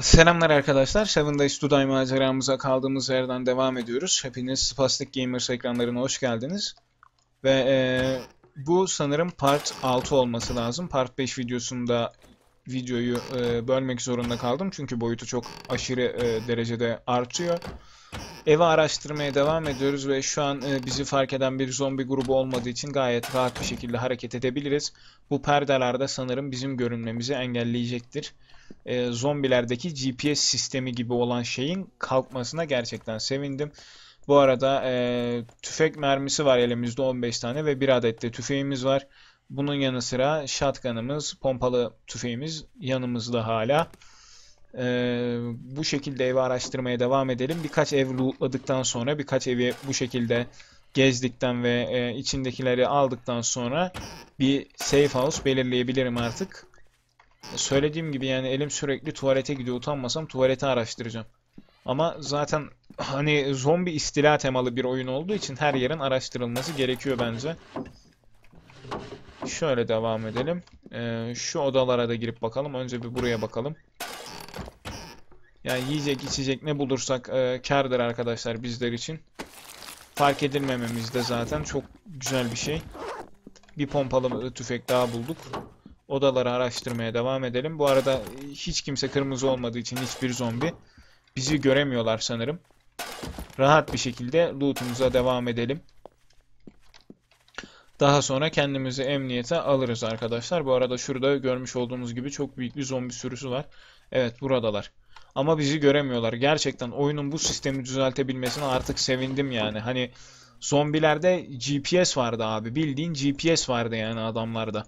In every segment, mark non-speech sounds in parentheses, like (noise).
Selamlar arkadaşlar. Seven Days to Die maceramıza kaldığımız yerden devam ediyoruz. Hepiniz Spastic Gamers ekranlarına hoş geldiniz. Ve eee, bu sanırım part 6 olması lazım. Part 5 videosunda videoyu eee, bölmek zorunda kaldım. Çünkü boyutu çok aşırı eee, derecede artıyor. Evi araştırmaya devam ediyoruz ve şu an eee, bizi fark eden bir zombi grubu olmadığı için gayet rahat bir şekilde hareket edebiliriz. Bu perdelerde sanırım bizim görünmemizi engelleyecektir e, zombilerdeki GPS sistemi gibi olan şeyin kalkmasına gerçekten sevindim. Bu arada e, tüfek mermisi var elimizde 15 tane ve bir adet de tüfeğimiz var. Bunun yanı sıra shotgun'ımız, pompalı tüfeğimiz yanımızda hala. E, bu şekilde evi araştırmaya devam edelim. Birkaç ev lootladıktan sonra, birkaç evi bu şekilde gezdikten ve e, içindekileri aldıktan sonra bir safe house belirleyebilirim artık. Söylediğim gibi yani elim sürekli tuvalete gidiyor. Utanmasam tuvaleti araştıracağım. Ama zaten hani zombi istila temalı bir oyun olduğu için her yerin araştırılması gerekiyor bence. Şöyle devam edelim. Ee, şu odalara da girip bakalım. Önce bir buraya bakalım. Yani yiyecek içecek ne bulursak e, kârdır arkadaşlar bizler için. Fark edilmememiz de zaten çok güzel bir şey. Bir pompalı tüfek daha bulduk. Odaları araştırmaya devam edelim. Bu arada hiç kimse kırmızı olmadığı için hiçbir zombi bizi göremiyorlar sanırım. Rahat bir şekilde lootumuza devam edelim. Daha sonra kendimizi emniyete alırız arkadaşlar. Bu arada şurada görmüş olduğumuz gibi çok büyük bir zombi sürüsü var. Evet buradalar. Ama bizi göremiyorlar. Gerçekten oyunun bu sistemi düzeltebilmesine artık sevindim yani. Hani zombilerde GPS vardı abi. Bildiğin GPS vardı yani adamlarda.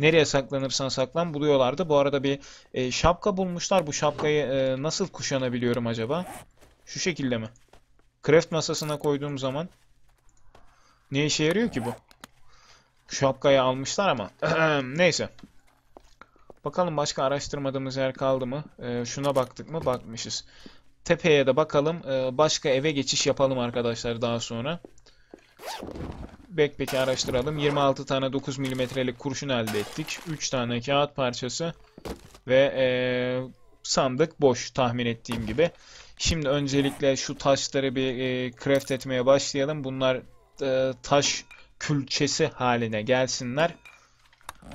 Nereye saklanırsan saklan buluyorlardı. Bu arada bir e, şapka bulmuşlar. Bu şapkayı e, nasıl kuşanabiliyorum acaba? Şu şekilde mi? Craft masasına koyduğum zaman ne işe yarıyor ki bu? Şapkayı almışlar ama. (clears throat) Neyse. Bakalım başka araştırmadığımız yer kaldı mı? E, şuna baktık mı? Bakmışız. Tepeye de bakalım. E, başka eve geçiş yapalım arkadaşlar daha sonra backpack'i araştıralım. 26 tane 9 milimetrelik kurşun elde ettik. 3 tane kağıt parçası ve ee, sandık boş tahmin ettiğim gibi. Şimdi öncelikle şu taşları bir e, craft etmeye başlayalım. Bunlar e, taş külçesi haline gelsinler.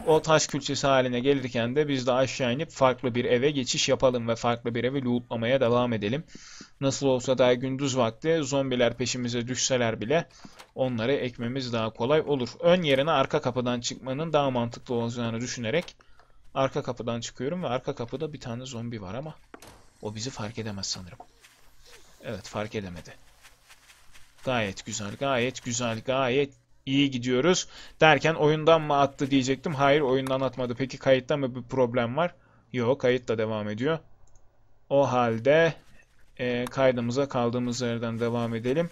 O taş külçesi haline gelirken de biz de aşağı inip farklı bir eve geçiş yapalım ve farklı bir evi lootlamaya devam edelim. Nasıl olsa daha gündüz vakti zombiler peşimize düşseler bile onları ekmemiz daha kolay olur. Ön yerine arka kapıdan çıkmanın daha mantıklı olacağını düşünerek arka kapıdan çıkıyorum ve arka kapıda bir tane zombi var ama o bizi fark edemez sanırım. Evet fark edemedi. Gayet güzel, gayet güzel, gayet iyi gidiyoruz. Derken oyundan mı attı diyecektim. Hayır oyundan atmadı. Peki kayıtta mı bir problem var? Yok kayıt da devam ediyor. O halde e, kaydımıza kaldığımız yerden devam edelim.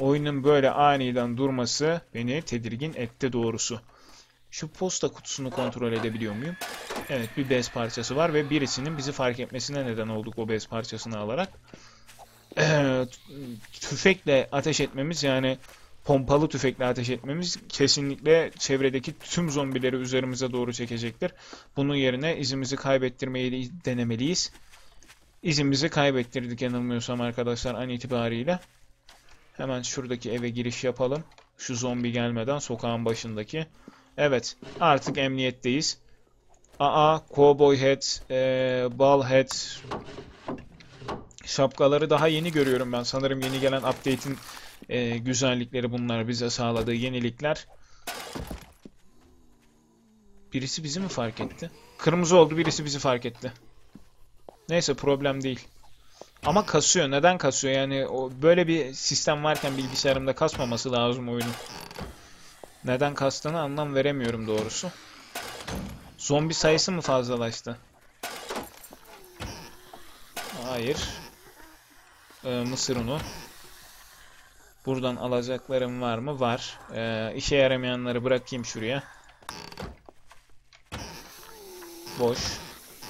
Oyunun böyle aniden durması beni tedirgin etti doğrusu. Şu posta kutusunu kontrol edebiliyor muyum? Evet bir bez parçası var ve birisinin bizi fark etmesine neden olduk o bez parçasını alarak. (clears throat) tüfekle ateş etmemiz yani pompalı tüfekle ateş etmemiz kesinlikle çevredeki tüm zombileri üzerimize doğru çekecektir. Bunun yerine izimizi kaybettirmeyi denemeliyiz. İzimizi kaybettirdik yanılmıyorsam arkadaşlar an itibariyle. Hemen şuradaki eve giriş yapalım. Şu zombi gelmeden sokağın başındaki. Evet artık emniyetteyiz. Aa cowboy hat, ee, ball hat şapkaları daha yeni görüyorum ben. Sanırım yeni gelen update'in e, güzellikleri bunlar bize sağladığı yenilikler. Birisi bizi mi fark etti? Kırmızı oldu birisi bizi fark etti. Neyse problem değil. Ama kasıyor. Neden kasıyor? Yani o böyle bir sistem varken bilgisayarımda kasmaması lazım oyunun. Neden kastığını anlam veremiyorum doğrusu. Zombi sayısı mı fazlalaştı? Hayır. Ee, mısır unu. Buradan alacaklarım var mı? Var. Ee, işe yaramayanları bırakayım şuraya. Boş.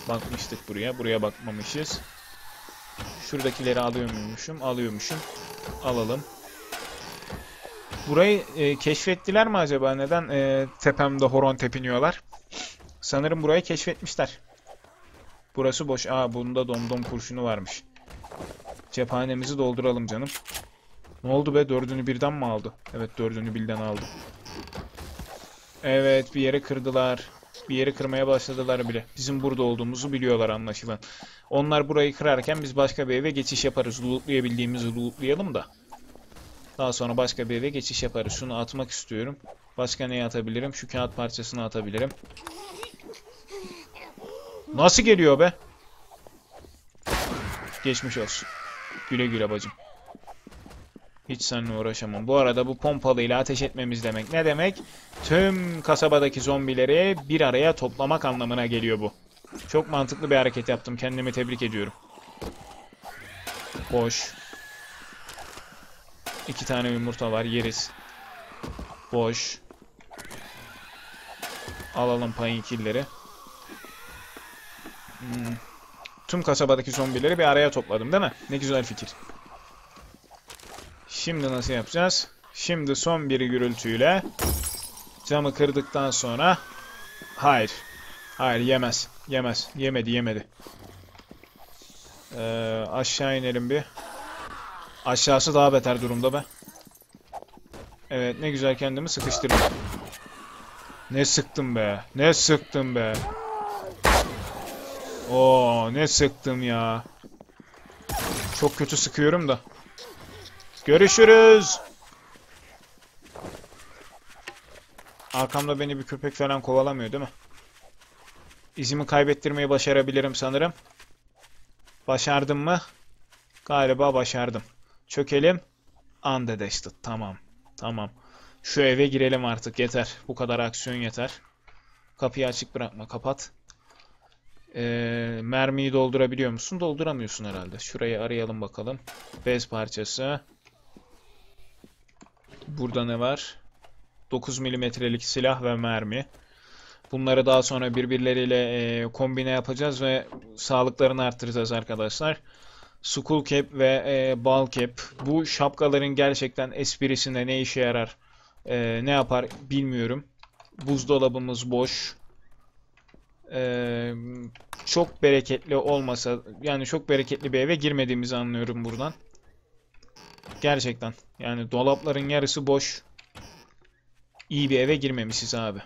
Bakmıştık buraya. Buraya bakmamışız. Şuradakileri alıyor muymuşum? Alıyormuşum. Alalım. Burayı e, keşfettiler mi acaba? Neden e, tepemde horon tepiniyorlar? Sanırım burayı keşfetmişler. Burası boş. Aa bunda domdom kurşunu varmış. Cephanemizi dolduralım canım. Ne oldu be? Dördünü birden mi aldı? Evet dördünü birden aldı. Evet bir yeri kırdılar. Bir yeri kırmaya başladılar bile. Bizim burada olduğumuzu biliyorlar anlaşılan. Onlar burayı kırarken biz başka bir eve geçiş yaparız. Lootlayabildiğimizi lootlayalım da. Daha sonra başka bir eve geçiş yaparız. Şunu atmak istiyorum. Başka neyi atabilirim? Şu kağıt parçasını atabilirim. Nasıl geliyor be? Geçmiş olsun. Güle güle bacım. Hiç seninle uğraşamam. Bu arada bu pompalıyla ateş etmemiz demek ne demek? Tüm kasabadaki zombileri bir araya toplamak anlamına geliyor bu. Çok mantıklı bir hareket yaptım. Kendimi tebrik ediyorum. Boş. İki tane yumurta var. Yeriz. Boş. Alalım painkilleri. Hmm. Tüm kasabadaki zombileri bir araya topladım değil mi? Ne güzel fikir. Şimdi nasıl yapacağız? Şimdi son bir gürültüyle camı kırdıktan sonra hayır. Hayır yemez. Yemez. Yemedi yemedi. Ee, aşağı inelim bir. Aşağısı daha beter durumda be. Evet ne güzel kendimi sıkıştırdım. Ne sıktım be. Ne sıktım be. Oo ne sıktım ya. Çok kötü sıkıyorum da. Görüşürüz. Arkamda beni bir köpek falan kovalamıyor değil mi? İzimi kaybettirmeyi başarabilirim sanırım. Başardım mı? Galiba başardım. Çökelim. Undedested. Tamam. Tamam. Şu eve girelim artık. Yeter. Bu kadar aksiyon yeter. Kapıyı açık bırakma. Kapat. Ee, mermiyi doldurabiliyor musun? Dolduramıyorsun herhalde. Şurayı arayalım bakalım. Bez parçası. Burada ne var? 9 milimetrelik silah ve mermi. Bunları daha sonra birbirleriyle e, kombine yapacağız ve sağlıklarını arttıracağız arkadaşlar. Skull Cap ve e, Ball Cap. Bu şapkaların gerçekten esprisinde ne işe yarar, e, ne yapar bilmiyorum. Buzdolabımız boş. E, çok bereketli olmasa, yani çok bereketli bir eve girmediğimizi anlıyorum buradan. Gerçekten. Yani dolapların yarısı boş. İyi bir eve girmemişiz abi.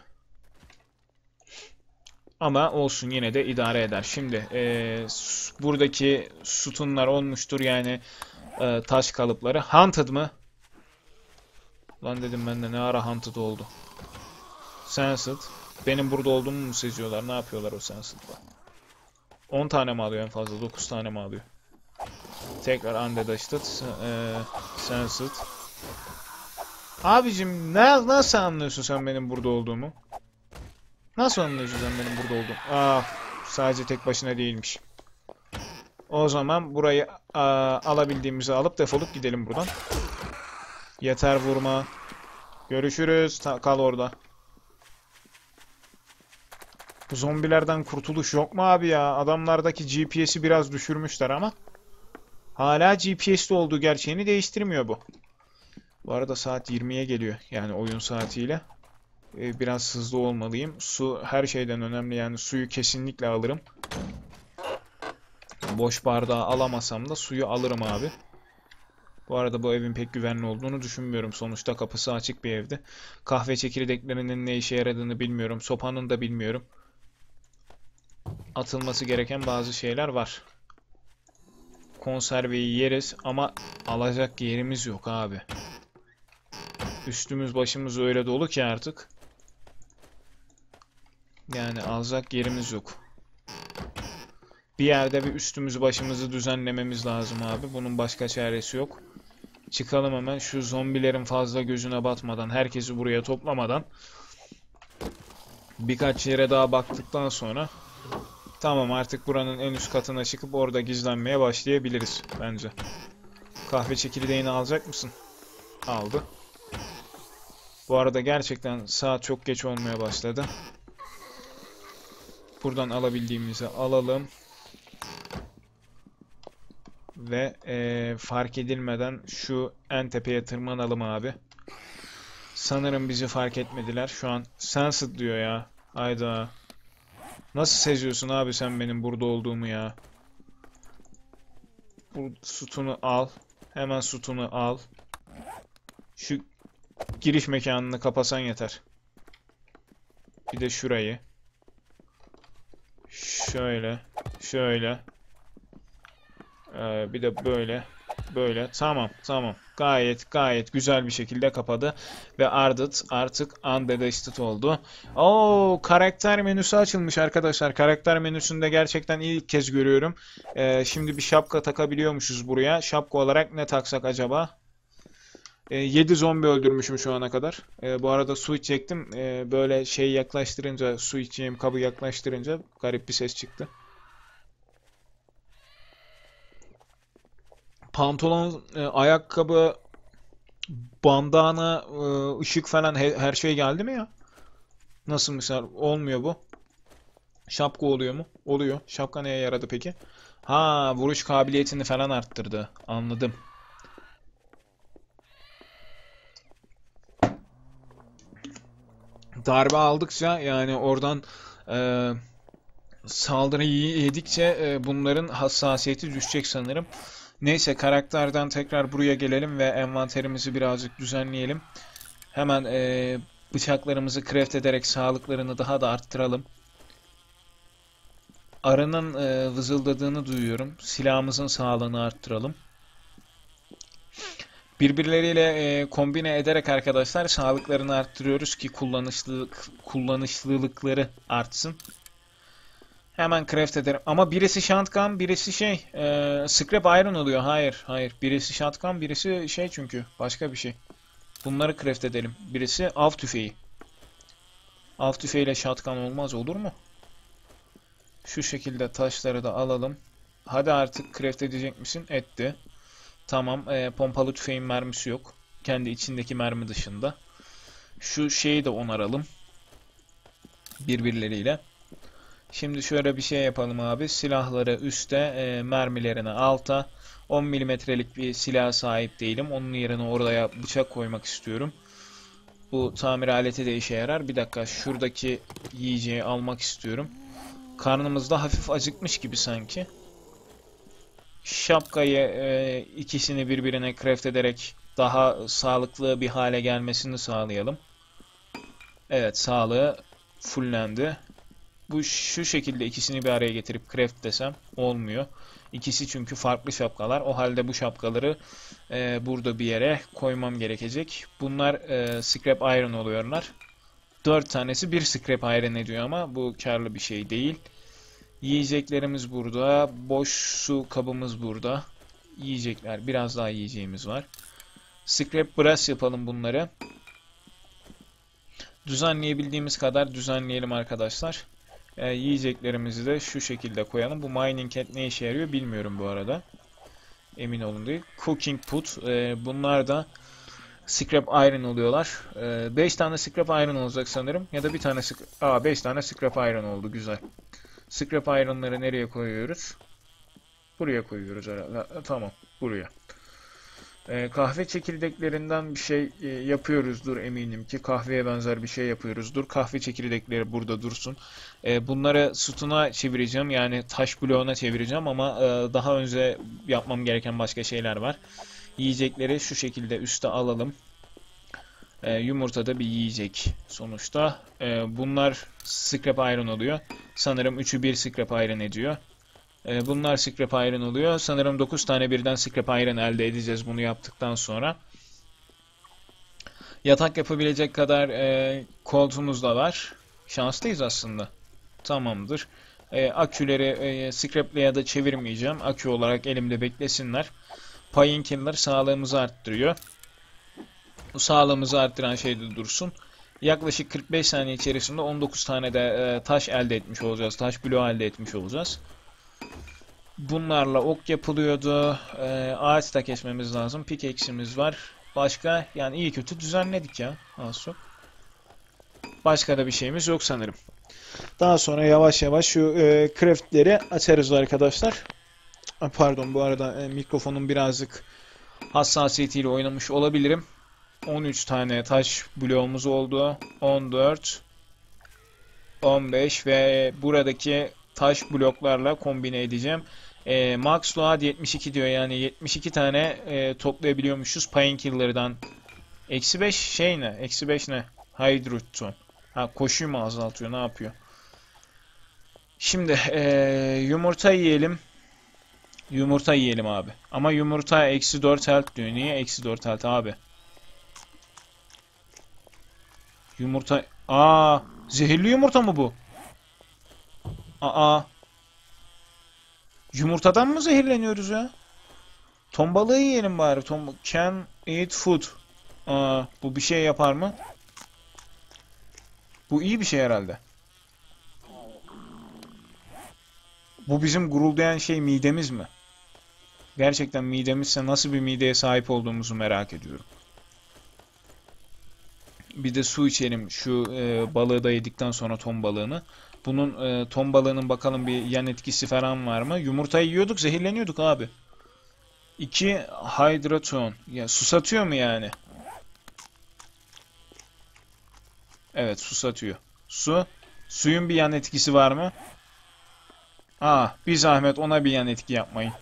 Ama olsun yine de idare eder. Şimdi e, buradaki sütunlar olmuştur yani e, taş kalıpları. Hunted mı? Lan dedim ben de ne ara hunted oldu. Sensed. Benim burada olduğumu mu seziyorlar? Ne yapıyorlar o Sensed'la? 10 tane mi alıyor en fazla? 9 tane mi alıyor? Tekrar Undedasted. E, Sensed. Abicim ne, nasıl anlıyorsun sen benim burada olduğumu? Nasıl anlıyorsun sen benim burada olduğumu? Ah, sadece tek başına değilmiş. O zaman burayı aa, alabildiğimizi alıp defolup gidelim buradan. Yeter vurma. Görüşürüz. Ta kal orada. Zombilerden kurtuluş yok mu abi ya? Adamlardaki GPS'i biraz düşürmüşler ama. Hala GPS'li olduğu gerçeğini değiştirmiyor bu. Bu arada saat 20'ye geliyor. Yani oyun saatiyle. Ee, biraz hızlı olmalıyım. Su her şeyden önemli. Yani suyu kesinlikle alırım. Boş bardağı alamasam da suyu alırım abi. Bu arada bu evin pek güvenli olduğunu düşünmüyorum. Sonuçta kapısı açık bir evdi. Kahve çekirdeklerinin ne işe yaradığını bilmiyorum. Sopanın da bilmiyorum. Atılması gereken bazı şeyler var. Konserveyi yeriz ama alacak yerimiz yok abi. Üstümüz başımız öyle dolu ki artık. Yani alacak yerimiz yok. Bir yerde bir üstümüzü başımızı düzenlememiz lazım abi. Bunun başka çaresi yok. Çıkalım hemen şu zombilerin fazla gözüne batmadan, herkesi buraya toplamadan birkaç yere daha baktıktan sonra tamam artık buranın en üst katına çıkıp orada gizlenmeye başlayabiliriz bence. Kahve çekirdeğini alacak mısın? Aldı. Bu arada gerçekten saat çok geç olmaya başladı. Buradan alabildiğimizi alalım. Ve e, fark edilmeden şu en tepeye tırmanalım abi. Sanırım bizi fark etmediler. Şu an Sensed diyor ya. Hayda. Nasıl seziyorsun abi sen benim burada olduğumu ya? Bu sütunu al. Hemen sütunu al. Şu giriş mekanını kapasan yeter. Bir de şurayı. Şöyle. Şöyle. Ee, bir de böyle. Böyle. Tamam. Tamam. Gayet gayet güzel bir şekilde kapadı. Ve Ardit artık unbedested oldu. Oo, karakter menüsü açılmış arkadaşlar. Karakter menüsünde gerçekten ilk kez görüyorum. Ee, şimdi bir şapka takabiliyormuşuz buraya. Şapka olarak ne taksak acaba? E, 7 zombi öldürmüşüm şu ana kadar. E, bu arada su içecektim. E, böyle şey yaklaştırınca, su içeceğim kabı yaklaştırınca garip bir ses çıktı. Pantolon, e, ayakkabı, bandana, e, ışık falan he- her şey geldi mi ya? Nasıl misal? Olmuyor bu. Şapka oluyor mu? Oluyor. Şapka neye yaradı peki? Ha, vuruş kabiliyetini falan arttırdı. Anladım. darbe aldıkça yani oradan e, saldırıyı yedikçe e, bunların hassasiyeti düşecek sanırım. Neyse karakterden tekrar buraya gelelim ve envanterimizi birazcık düzenleyelim. Hemen e, bıçaklarımızı craft ederek sağlıklarını daha da arttıralım. Arının e, vızıldadığını duyuyorum. Silahımızın sağlığını arttıralım. Birbirleriyle e, kombine ederek arkadaşlar sağlıklarını arttırıyoruz ki kullanışlılık kullanışlılıkları artsın. Hemen craft ederim. Ama birisi shotgun, birisi şey, e, scrap iron oluyor. Hayır, hayır. Birisi shotgun, birisi şey çünkü başka bir şey. Bunları craft edelim. Birisi av tüfeği. Av tüfeğiyle shotgun olmaz olur mu? Şu şekilde taşları da alalım. Hadi artık craft edecek misin? Etti. Tamam, e, pompalı tüfeğin mermisi yok. Kendi içindeki mermi dışında. Şu şeyi de onaralım. Birbirleriyle. Şimdi şöyle bir şey yapalım abi. Silahları üste, e, mermilerini alta. 10 milimetrelik bir silah sahip değilim. Onun yerine oraya bıçak koymak istiyorum. Bu tamir aleti de işe yarar. Bir dakika şuradaki yiyeceği almak istiyorum. Karnımızda hafif acıkmış gibi sanki. Şapkayı e, ikisini birbirine craft ederek daha sağlıklı bir hale gelmesini sağlayalım. Evet sağlığı fullendi. Bu şu şekilde ikisini bir araya getirip craft desem olmuyor. İkisi çünkü farklı şapkalar. O halde bu şapkaları e, burada bir yere koymam gerekecek. Bunlar e, scrap iron oluyorlar. 4 tanesi bir scrap iron ediyor ama bu karlı bir şey değil. Yiyeceklerimiz burada. Boş su kabımız burada. Yiyecekler. Biraz daha yiyeceğimiz var. Scrap brass yapalım bunları. Düzenleyebildiğimiz kadar düzenleyelim arkadaşlar. E, yiyeceklerimizi de şu şekilde koyalım. Bu mining cat ne işe yarıyor bilmiyorum bu arada. Emin olun değil. Cooking put. E, bunlar da scrap iron oluyorlar. 5 e, tane scrap iron olacak sanırım. Ya da bir tane Aa 5 tane scrap iron oldu. Güzel. Scrap iron'ları nereye koyuyoruz? Buraya koyuyoruz herhalde. Tamam. Buraya. Ee, kahve çekirdeklerinden bir şey e, yapıyoruzdur eminim ki. Kahveye benzer bir şey yapıyoruzdur. Kahve çekirdekleri burada dursun. Ee, bunları sütuna çevireceğim. Yani taş bloğuna çevireceğim ama e, daha önce yapmam gereken başka şeyler var. Yiyecekleri şu şekilde üste alalım. E, yumurta da bir yiyecek sonuçta. Bunlar scrap iron oluyor. Sanırım 3'ü 1 scrap iron ediyor. E, bunlar scrap iron oluyor. Sanırım 9 tane birden scrap iron elde edeceğiz bunu yaptıktan sonra. Yatak yapabilecek kadar e, koltuğumuz da var. Şanslıyız aslında. Tamamdır. E, aküleri e, scrap'le ya da çevirmeyeceğim. Akü olarak elimde beklesinler. Painkiller sağlığımızı arttırıyor. Bu sağlığımızı arttıran şey de dursun. Yaklaşık 45 saniye içerisinde 19 tane de e, taş elde etmiş olacağız. Taş bloğu elde etmiş olacağız. Bunlarla ok yapılıyordu. E, ağaç da kesmemiz lazım. Pickaxe'imiz var. Başka yani iyi kötü düzenledik ya. Az çok. Başka da bir şeyimiz yok sanırım. Daha sonra yavaş yavaş şu e, craftleri açarız arkadaşlar. Pardon bu arada e, mikrofonun birazcık hassasiyetiyle oynamış olabilirim. 13 tane taş bloğumuz oldu. 14 15 ve buradaki taş bloklarla kombine edeceğim. E, max load 72 diyor yani 72 tane e, toplayabiliyormuşuz painkiller'dan. Eksi 5 şey ne? Eksi 5 ne? Hydroton. Ha koşuyu mu azaltıyor? Ne yapıyor? Şimdi e, yumurta yiyelim. Yumurta yiyelim abi. Ama yumurta eksi 4 health diyor. Niye eksi 4 health abi? Yumurta... Aa, zehirli yumurta mı bu? Aa. Yumurtadan mı zehirleniyoruz ya? Ton balığı yiyelim bari. Ton... Can eat food. Aa, bu bir şey yapar mı? Bu iyi bir şey herhalde. Bu bizim guruldayan şey midemiz mi? Gerçekten midemizse nasıl bir mideye sahip olduğumuzu merak ediyorum. Bir de su içelim şu e, balığı da yedikten sonra ton balığını. Bunun e, ton balığının bakalım bir yan etkisi falan var mı? Yumurtayı yiyorduk zehirleniyorduk abi. 2 hidraton. Ya susatıyor mu yani? Evet susatıyor. Su. Suyun bir yan etkisi var mı? Aa bir zahmet ona bir yan etki yapmayın.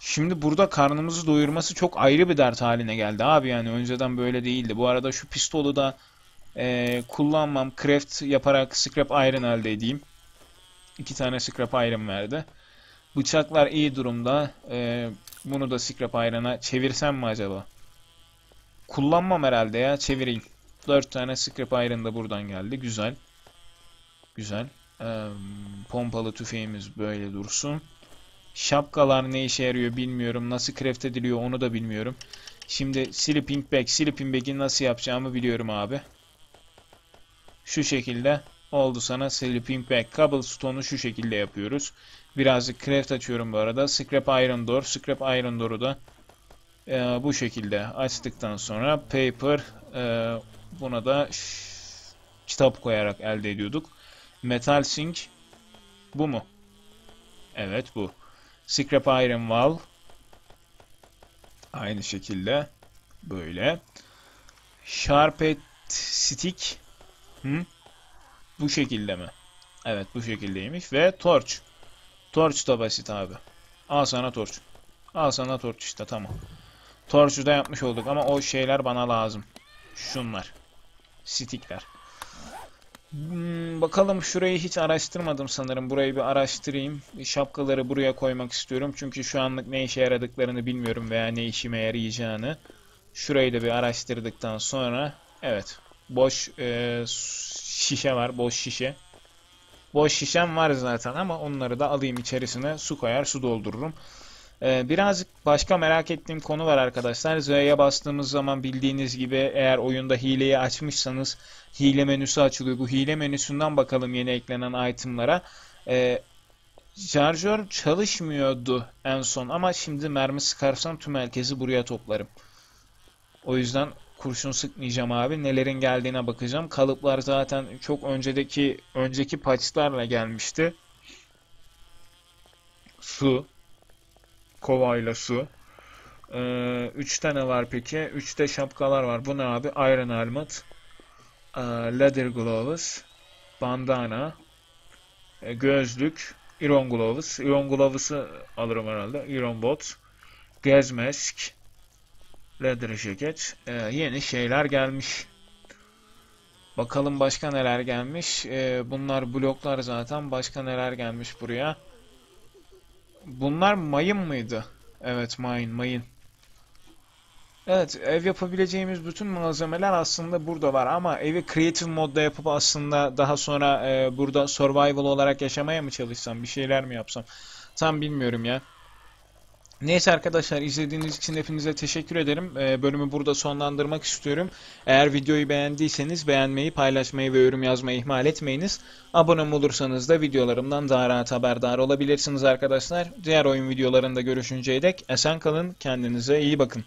Şimdi burada karnımızı doyurması çok ayrı bir dert haline geldi abi yani önceden böyle değildi. Bu arada şu pistolu da e, kullanmam. Craft yaparak scrap iron elde edeyim. İki tane scrap iron verdi. Bıçaklar iyi durumda. E, bunu da scrap iron'a çevirsem mi acaba? Kullanmam herhalde ya. Çevireyim. Dört tane scrap iron da buradan geldi. Güzel. Güzel. E, pompalı tüfeğimiz böyle dursun. Şapkalar ne işe yarıyor bilmiyorum. Nasıl craft ediliyor onu da bilmiyorum. Şimdi sleeping bag. Sleeping bag'i nasıl yapacağımı biliyorum abi. Şu şekilde oldu sana sleeping bag. Cobblestone'u şu şekilde yapıyoruz. Birazcık craft açıyorum bu arada. Scrap iron door. Scrap iron door'u da e, bu şekilde açtıktan sonra paper e, buna da kitap koyarak elde ediyorduk. Metal sink bu mu? Evet bu. Scrap Iron Wall. Aynı şekilde. Böyle. Sharped Stick. Hı? Bu şekilde mi? Evet bu şekildeymiş. Ve Torch. Torch da basit abi. Al sana Torch. Al sana Torch işte tamam. Torch'u da yapmış olduk ama o şeyler bana lazım. Şunlar. Stickler. Hmm, bakalım şurayı hiç araştırmadım sanırım. Burayı bir araştırayım. Şapkaları buraya koymak istiyorum. Çünkü şu anlık ne işe yaradıklarını bilmiyorum veya ne işime yarayacağını. Şurayı da bir araştırdıktan sonra evet boş e, şişe var. Boş şişe. Boş şişem var zaten ama onları da alayım içerisine su koyar su doldururum. Ee, birazcık başka merak ettiğim konu var arkadaşlar. Z'ye bastığımız zaman bildiğiniz gibi eğer oyunda hileyi açmışsanız hile menüsü açılıyor. Bu hile menüsünden bakalım yeni eklenen itemlara. Ee, şarjör çalışmıyordu en son ama şimdi mermi sıkarsam tüm herkesi buraya toplarım. O yüzden kurşun sıkmayacağım abi. Nelerin geldiğine bakacağım. Kalıplar zaten çok önceki önceki patchlarla gelmişti. Su, kovayla su. Ee, üç tane var peki. Üçte şapkalar var. Bu ne abi? Iron Helmet. Ee, leather Gloves. Bandana. E, gözlük. Iron Gloves. Iron Gloves'ı alırım herhalde. Iron Bot. Gas Mask. Leather Jacket. Ee, yeni şeyler gelmiş. Bakalım başka neler gelmiş. Ee, bunlar bloklar zaten. Başka neler gelmiş buraya. Bunlar mayın mıydı? Evet mayın mayın. Evet ev yapabileceğimiz bütün malzemeler aslında burada var ama evi creative modda yapıp aslında daha sonra e, burada survival olarak yaşamaya mı çalışsam bir şeyler mi yapsam tam bilmiyorum ya. Neyse arkadaşlar izlediğiniz için hepinize teşekkür ederim. Ee, bölümü burada sonlandırmak istiyorum. Eğer videoyu beğendiyseniz beğenmeyi, paylaşmayı ve yorum yazmayı ihmal etmeyiniz. Abone olursanız da videolarımdan daha rahat haberdar olabilirsiniz arkadaşlar. Diğer oyun videolarında görüşünceye dek esen kalın, kendinize iyi bakın.